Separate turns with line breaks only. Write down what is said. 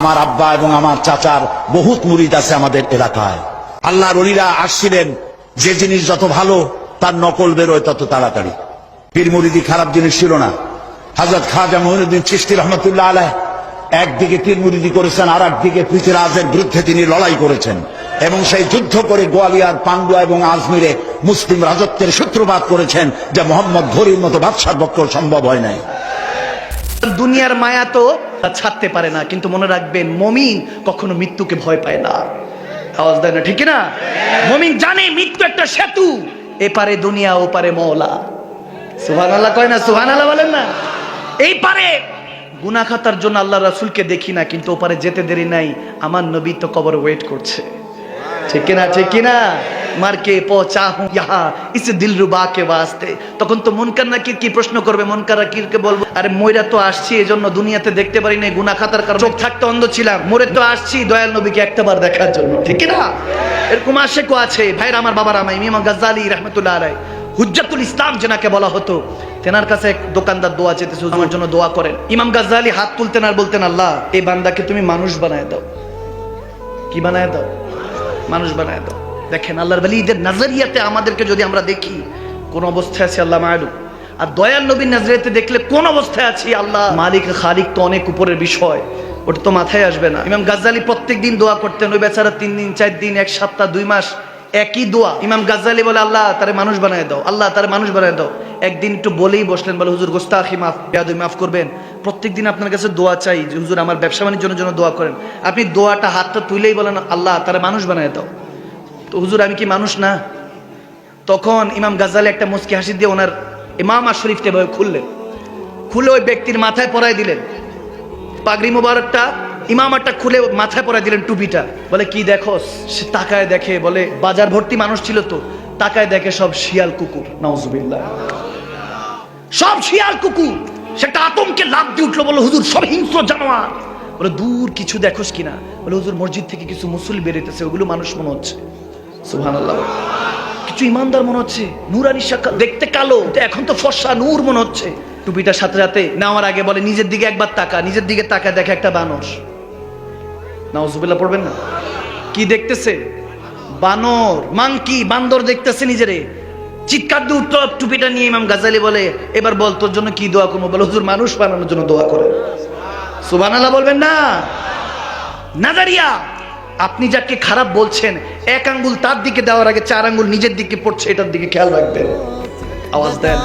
আমার আব্বা এবং আমার চাচার বহুত মুরিদ আছে আমাদের এলাকায়। আল্লাহর অলিরা আসছিলেন, যে জিনিস যত ভালো, তার নকল বেরোয় তত তাড়াতাড়ি। পীর মুরিদি খারাপ জিনিস ছিল না। হজরত খাজা মহিনুদ্দিন চিস্তি রহমতুল্লাহ আলাহ একদিকে পীর মুরিদি করেছেন আর একদিকে পৃথিরাজের বিরুদ্ধে তিনি লড়াই করেছেন। এবং সেই যুদ্ধ করে গোয়ালিয়ার পান্ডুয়া এবং আজমিরে মুসলিম রাজত্বের সূত্রপাত করেছেন যে মোহাম্মদ ঘড়ির মতো বাদশার পক্ষে সম্ভব হয় নাই।
দুনিয়ার মায়া তো ছাড়তে পারে না, কিন্তু মনে রাখবেন মমিন কখনো মৃত্যুকে ভয় পায় না। আওয়াজ দেয় না, ঠিক না মমিন জানে মৃত্যু একটা সেতু। এপারে দুনিয়া, ও পারে মওলা। সুহান আল্লাহ কয় না সুহান আল্লাহ বলেন না? এই পারে গুনা খাতার জন্য আল্লাহ রাসুলকে দেখি না, কিন্তু ওপারে যেতে দেরি নাই। আমার নবী তো কবর ওয়েট করছে। ঠিক কিনা ঠিক কিনা? মার কে পচা হুঁ ইহা ইস দিল রুবা কে বাস্তে তখন তো মনকার নাকির কি প্রশ্ন করবে? মনকার নাকিরকে বলব, আরে ময়রা তো আসছি এই জন্য দুনিয়াতে দেখতে পারি না গুনা খাতার কারণে চোখ থাকতে অন্ধ ছিলাম। মোরে তো আসছি, দয়াল নবীকে একটা বার দেখার জন্য। ঠিক না এরকম আশেকও আছে। ভাইরা আমার বাবার আমায়, ইমাম গাজ্জালি রহমতুল্লাহ আলাই হুজ্জাতুল ইসলাম যেনাকে বলা হতো, তেনার কাছে এক দোকানদার দোয়া চেতেছে আমার জন্য দোয়া করেন। ইমাম গাজ্জালি হাত তুলতেন আর বলতেন, আল্লাহ, এই বান্দাকে তুমি মানুষ বানায় দাও। কি বানায় দাও? মানুষ বানায় দাও। দেখেন আল্লাহর বলিদের নাজারিয়াতে আমাদেরকে যদি আমরা দেখি, কোন অবস্থায় আছি আল্লাহ মায়ালু আর দয়াল নবীর নাজরিয়াতে দেখলে কোন অবস্থায় আছি আল্লাহ? মালিক খালিক তো অনেক উপরের বিষয়, ওটা তো মাথায় আসবে না। ইমাম গাজ্জালি প্রত্যেক দিন দোয়া করতেন, ওই বেচারা তিন দিন, চার দিন, এক সপ্তাহ, দুই মাস, একই দোয়া। ইমাম গাজ্জালি বলে, আল্লাহ, তারে মানুষ বানায় দাও, আল্লাহ, তারে মানুষ বানায় দাও। একদিন একটু বলেই বসলেন, বলে, হুজুর, গোস্তাখি, মাফ বেয়াদুই মাফ করবেন। প্রত্যেক দিন আপনার কাছে দোয়া চাই যে, হুজুর, আমার ব্যবসা বাণিজ্যের জন্য দোয়া করেন। আপনি দোয়াটা হাতটা তুলেই বলেন, আল্লাহ, তারে মানুষ বানায় দাও। তো হুজুর, আমি কি মানুষ না? তখন ইমাম গাজ্জালি একটা মুস্কি হাসি দিয়ে ওনার ইমাম আর শরীফটা এভাবে খুললেন। খুলে ওই ব্যক্তির মাথায় পরাই দিলেন। পাগড়ি মুবারকটা ইমামারটা খুলে মাথায় পরাই দিলেন টুপিটা। বলে, কি দেখো সে তাকায় দেখে, বলে, বাজার ভর্তি মানুষ ছিল তো। তাকায় দেখে সব শিয়াল কুকুর। নওজুবিল্লাহ সব শিয়াল কুকুর। সেটা আতঙ্কে লাভ দিয়ে উঠল, বলে, হুজুর, সব হিংস্র জানোয়ার। বলে, দূর কিছু দেখোস কিনা? বলে, হুজুর, মসজিদ থেকে কিছু মুসল্লি বেরোতেছে ওগুলো মানুষ মনে হচ্ছে। কিছু ইমানদার মনে হচ্ছে, নুরানি শাখা দেখতে কালো এখন তো ফর্সা নূর মনে হচ্ছে। সাথে সাথে নেওয়ার আগে বলে, নিজের দিকে একবার তাকা, নিজের দিকে তাকা দেখে একটা বানর। নাউজুবিল্লাহ, পড়বেন না? কি দেখতেছে? বানর, মাংকি, বান্দর দেখতেছে নিজেরে। চিৎকার দিয়ে টুপিটা নিয়ে ইমাম গাজালি বলে, এবার বল, তোর জন্য কি দোয়া করব? বলে, হুজুর, মানুষ বানানোর জন্য দোয়া করে। সুবহানাল্লাহ বলবেন না? নাজারিয়া আপনি যাকে খারাপ বলছেন, এক আঙ্গুল তার দিকে দেওয়ার আগে চার আঙ্গুল নিজের দিকে পড়ছে, এটার দিকে খেয়াল রাখবেন। আওয়াজ দেন।